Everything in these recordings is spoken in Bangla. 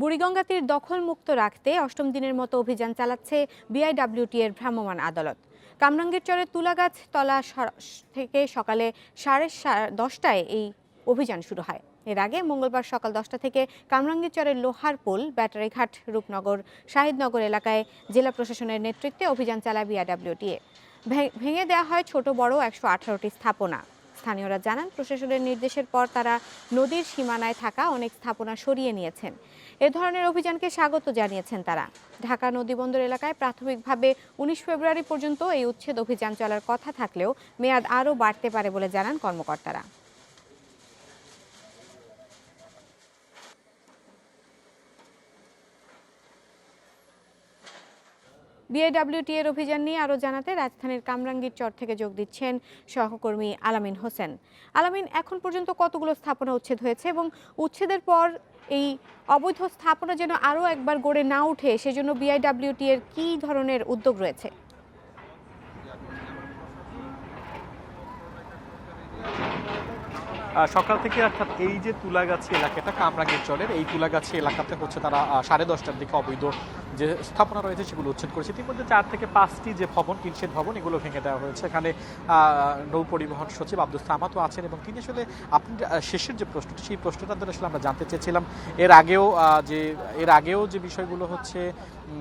বুড়িগঙ্গা তীর দখলমুক্ত রাখতে অষ্টম দিনের মতো অভিযান চালাচ্ছে বিআইডব্লিউটি এর ভ্রাম্যমাণ আদালত। কামরাঙ্গীর চরের তুলাগাছ তলা থেকে সকালে সাড়ে দশটায় এই অভিযান শুরু হয়। এর আগে মঙ্গলবার সকাল দশটা থেকে কামরাঙ্গীরচরের লোহারপুল ব্যাটারিঘাট রূপনগর, শাহিদনগর এলাকায় জেলা প্রশাসনের নেতৃত্বে অভিযান চালায় বিআরডব্লিউটিএ ভেঙে দেওয়া হয় ছোট, বড় একশো আঠারোটি স্থাপনা। স্থানীয়রা জানান, প্রশাসনের নির্দেশের পর তারা নদীর সীমানায় থাকা অনেক স্থাপনা সরিয়ে নিয়েছেন। এ ধরনের অভিযানকে স্বাগত জানিয়েছেন তারা। ঢাকা নদীবন্দর এলাকায় প্রাথমিকভাবে উনিশ ফেব্রুয়ারি পর্যন্ত এই উচ্ছেদ অভিযান চলার কথা থাকলেও মেয়াদ আরও বাড়তে পারে বলে জানান কর্মকর্তারা। বিএডব্লিউটি এর অভিযান নিয়ে আরও জানাতে রাজধানীর কামরাঙ্গীর চর থেকে যোগ দিচ্ছেন সহকর্মী আলামিন হোসেন। আলামিন, এখন পর্যন্ত কতগুলো স্থাপনা উচ্ছেদ হয়েছে এবং উচ্ছেদের পর এই অবৈধ স্থাপনা যেন আরও একবার গড়ে না উঠে, সেজন্য বিআইডব্লিউটি এর কী ধরনের উদ্যোগ রয়েছে? সকাল থেকে অর্থাৎ এই যে তুলাগাছি এলাকাটা কামরাঙ্গের চলের এই তুলাগাছি এলাকাতে হচ্ছে তারা সাড়ে দশটার দিকে অবৈধ যে স্থাপনা রয়েছে সেগুলো উচ্ছেদ করেছে। ইতিমধ্যে চার থেকে পাঁচটি যে ভবন টিনশেড ভবন, এগুলো ভেঙে দেওয়া হয়েছে। এখানে নৌ পরিবহন সচিব আব্দুল সামাতও আছেন এবং তিনি আসলে আপনি শেষের যে প্রশ্নটি, সেই প্রশ্নটা আসলে আমরা জানতে চেয়েছিলাম। এর আগেও যে, এর আগেও যে বিষয়গুলো হচ্ছে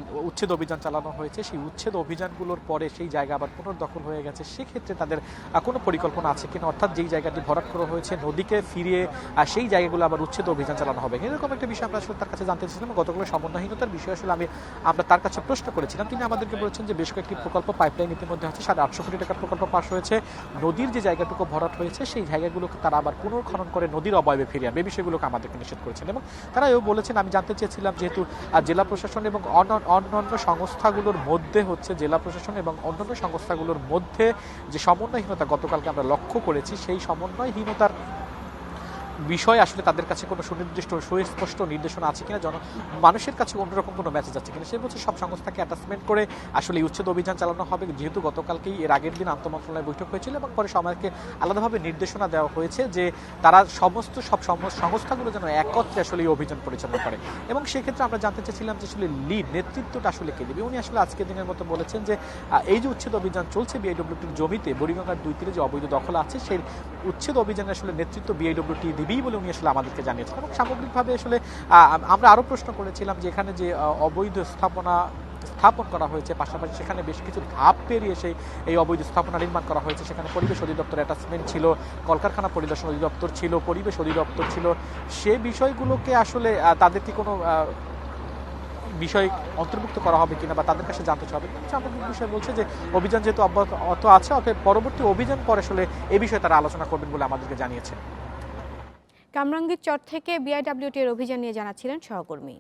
উচ্ছেদ অভিযান চালানো হয়েছে। সেই উচ্ছেদ অভিযানগুলোর পরে সেই জায়গা আবার পুনর্দখল হয়ে গেছে। সেক্ষেত্রে তাদের কোনো পরিকল্পনা আছে কিনা? অর্থাৎ যেই জায়গাটি ভরাট করা হয়েছে, নদীকে ফিরিয়ে সেই জায়গাগুলো আবার উচ্ছেদ অভিযান চালানো হবে। এরকম একটা বিষয় আমরা আসলে তার কাছে জানতে চেয়েছিলাম গতকাল সমন্বয়হীনতার বিষয় আসলে আমি, আমরা তার কাছে প্রশ্ন করেছিলাম। তিনি আমাদেরকে বলেছেন যে, বেশ কয়েকটি প্রকল্প পাইপলাইন ইতিমধ্যে আছে সাড়ে আটশো কোটি টাকার প্রকল্প পাশ হয়েছে। নদীর যে জায়গাটুকু ভরাট হয়েছে, সেই জায়গাগুলোকে তারা আবার পুনর্খনন করে নদীর অবয়বে ফিরিয়ে আনবে। বিষয়গুলোকে আমাদেরকে নিষেধ করেছেন। এবং তারা এও বলেছেন, আমি জানতে চেয়েছিলাম যেহেতু জেলা প্রশাসন এবং অন্য- অন্যান্য সংস্থাগুলোর মধ্যে হচ্ছে জেলা প্রশাসন এবং অন্যান্য সংস্থাগুলোর মধ্যে যে সমন্বয়হীনতা গতকালকে আমরা লক্ষ্য করেছি, সেই সমন্বয়হীনতার বিষয় আসলে তাদের কাছে কোনো সুনির্দিষ্ট, সুস্পষ্ট নির্দেশনা আছে কিনা? জন মানুষের কাছে অন্যরকম কোনো মেসেজ আছে কিনা? সে বলছে, সব সংস্থাকে অ্যাটাচমেন্ট করে আসলে উচ্ছেদ অভিযান চালানো হবে। যেহেতু গতকালকেই এর আগের দিন আন্তঃমন্ত্রণালয় বৈঠক হয়েছিল এবং পরে সবাইকে আলাদাভাবে নির্দেশনা দেওয়া হয়েছে যে তারা সমস্ত, সব সংস্থাগুলো যেন একত্রে আসলে এই অভিযান পরিচালনা করে। এবং সেক্ষেত্রে আমরা জানতে চেয়েছিলাম যে আসলে লিড নেতৃত্বটা আসলে কে? দেবে উনি আসলে আজকের দিনের মতো বলেছেন যে এই যে উচ্ছেদ অভিযান চলছে বিআইডব্লিউটির জমিতে, বুড়িগঙ্গার দুই তীরে যে অবৈধ দখল আছে, সেই উচ্ছেদ অভিযানে আসলে নেতৃত্ব বিআইডব্লিউটি দিবেই বলে উনি আসলে আমাদেরকে জানিয়েছেন এবং সামগ্রিকভাবে আসলে আমরা আরও প্রশ্ন করেছিলাম যে এখানে যে অবৈধ স্থাপনা স্থাপন করা হয়েছে, পাশাপাশি সেখানে বেশ কিছু ধাপ পেরিয়ে সেই, এই অবৈধ স্থাপনা নির্মাণ করা হয়েছে। সেখানে পরিবেশ অধিদপ্তর অ্যাটাচমেন্ট ছিল, কলকারখানা পরিদর্শন অধিদপ্তর ছিল, পরিবেশ অধিদপ্তর ছিল। সে বিষয়গুলোকে আসলে তাদের কি কোনো বিষয় অন্তর্ভুক্ত করা হবে কিনা বা তাদের কাছে জানতে হবে সামগ্রিক বিষয় বলছে যে, অভিযান যেহেতু অব্যাহত আছে, অতএব পরবর্তী অভিযান পরে আসলে এ বিষয়ে তারা আলোচনা করবেন বলে আমাদেরকে জানিয়েছে কামরাঙ্গীর চর থেকে বিআইডব্লিউটি এর অভিযান নিয়ে জানাচ্ছিলেন সহকর্মী।